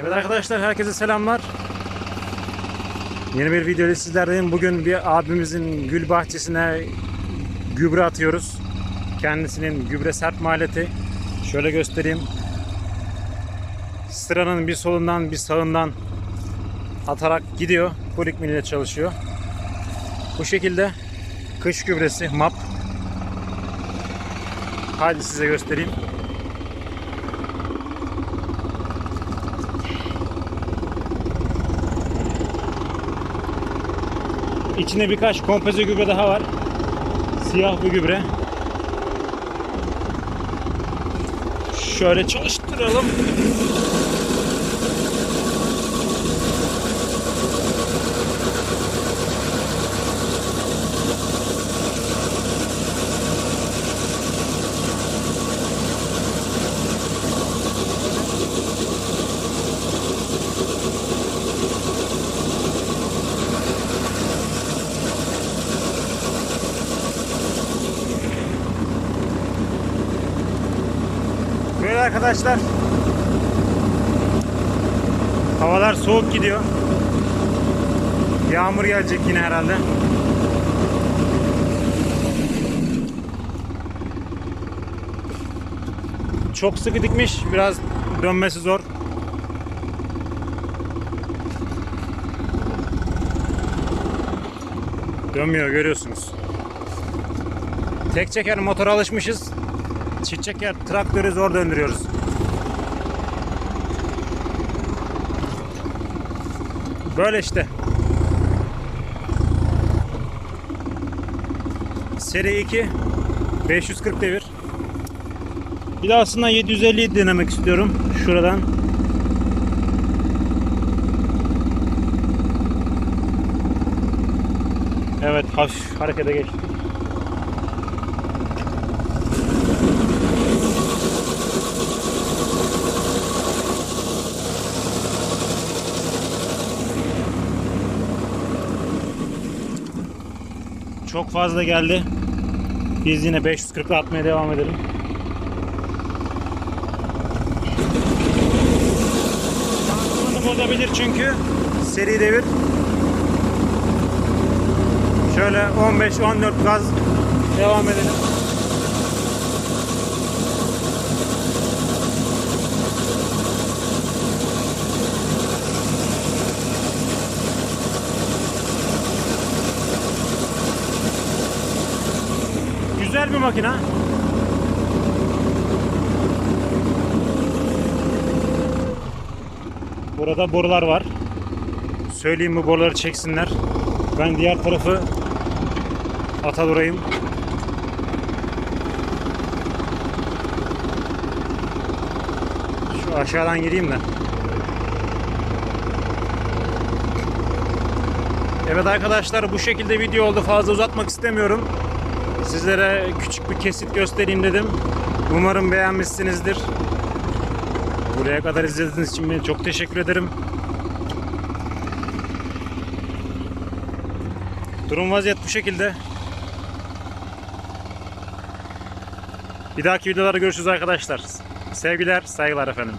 Evet arkadaşlar herkese selamlar. Yeni bir video ile sizlerleyim. Bugün bir abimizin gül bahçesine gübre atıyoruz. Kendisinin gübre serpme aleti. Şöyle göstereyim. Sıranın bir solundan bir sağından atarak gidiyor. Polik ile çalışıyor. Bu şekilde kış gübresi MAP. Hadi size göstereyim. İçinde birkaç kompoze gübre daha var. Siyah bir gübre. Şöyle çalıştıralım. Arkadaşlar. Havalar soğuk gidiyor. Yağmur gelecek yine herhalde. Çok sıkı dikmiş. Biraz dönmesi zor. Dönmüyor görüyorsunuz. Tek çeker motora alışmışız. Çift çeker traktörü zor döndürüyoruz. Böyle işte. Seri 2 540 devir. Bir de aslında 750'yi denemek istiyorum şuradan. Evet hafif harekete geçti. Çok fazla geldi. Biz yine 540'la atmaya devam edelim. Şansını bozabilir çünkü seri devir. Şöyle 15-14 gaz devam edelim. Güzel bir makina. Burada borular var. Söyleyeyim bu boruları çeksinler. Ben diğer tarafı ata durayım. Şu aşağıdan gireyim de. Evet arkadaşlar bu şekilde video oldu. Fazla uzatmak istemiyorum. Sizlere küçük bir kesit göstereyim dedim. Umarım beğenmişsinizdir. Buraya kadar izlediğiniz için çok teşekkür ederim. Durum vaziyet bu şekilde. Bir dahaki videolarda görüşürüz arkadaşlar. Sevgiler, saygılar efendim.